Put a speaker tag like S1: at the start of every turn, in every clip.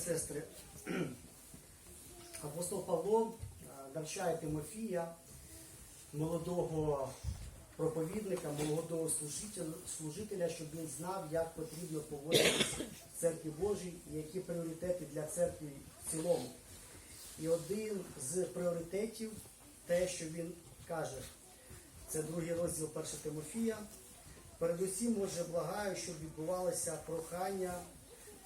S1: сестри, апостол Павло навчає Тимофія, молодого проповідника, молодого служителя, щоб він знав, як потрібно поводитися в церкві Божій і які пріоритети для церкви в цілому. І один з пріоритетів, те, що він каже, це другий розділ 1 Тимофія. Передусім, може, благаю, щоб відбувалося прохання,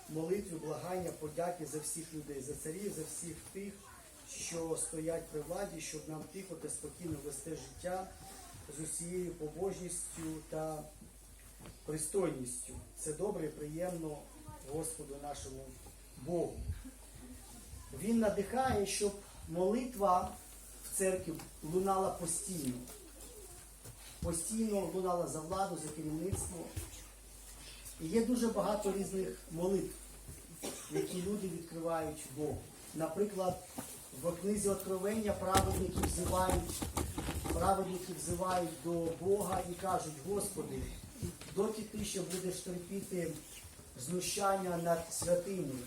S1: молитви, благання, подяки за всіх людей, за царів, за всіх тих, що стоять при владі, щоб нам тихо та спокійно вести життя з усією побожністю та пристойністю. Це добре і приємно Господу нашому Богу. Він надихає, щоб молитва в церкві лунала постійно. Постійно лунала за владу, за керівництво. І є дуже багато різних молитв, які люди відкривають Богу. Наприклад, в книзі Откровення праведники взивають, праведники взивають до Бога і кажуть, Господи, доки ти ще будеш терпіти знущання над святинями,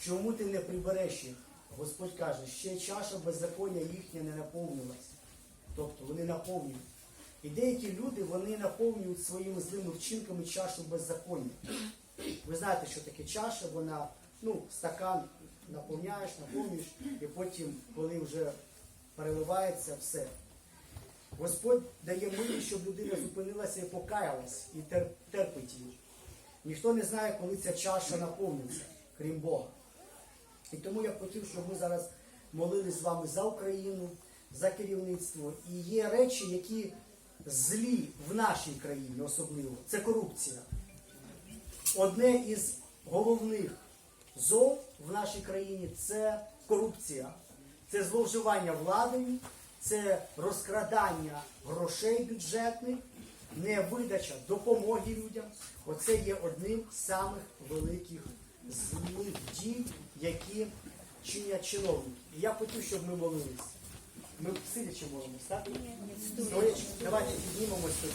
S1: Чому ти не прибереш їх? Господь каже, ще чаша беззаконня їхня не наповнилась. Тобто вони наповнюють. І деякі люди вони наповнюють своїми злими вчинками чашу беззаконня. Ви знаєте, що таке чаша, вона, ну, стакан наповняєш, наповнюєш, і потім, коли вже переливається, все. Господь дає милість, щоб людина зупинилася і покаялась, і тер- терпить її. Ніхто не знає, коли ця чаша наповниться, крім Бога. І тому я хотів, щоб ми зараз молились з вами за Україну, за керівництво. І є речі, які злі в нашій країні особливо. Це корупція. Одне із головних зол в нашій країні це корупція, це зловживання владою, це розкрадання грошей бюджетних, невидача допомоги людям. Оце є одним з самих великих злих дій, які чинять чиновники. І я хотів, щоб ми молились. Ми сидячи молимось, так? Стоячи. Давайте піднімемося.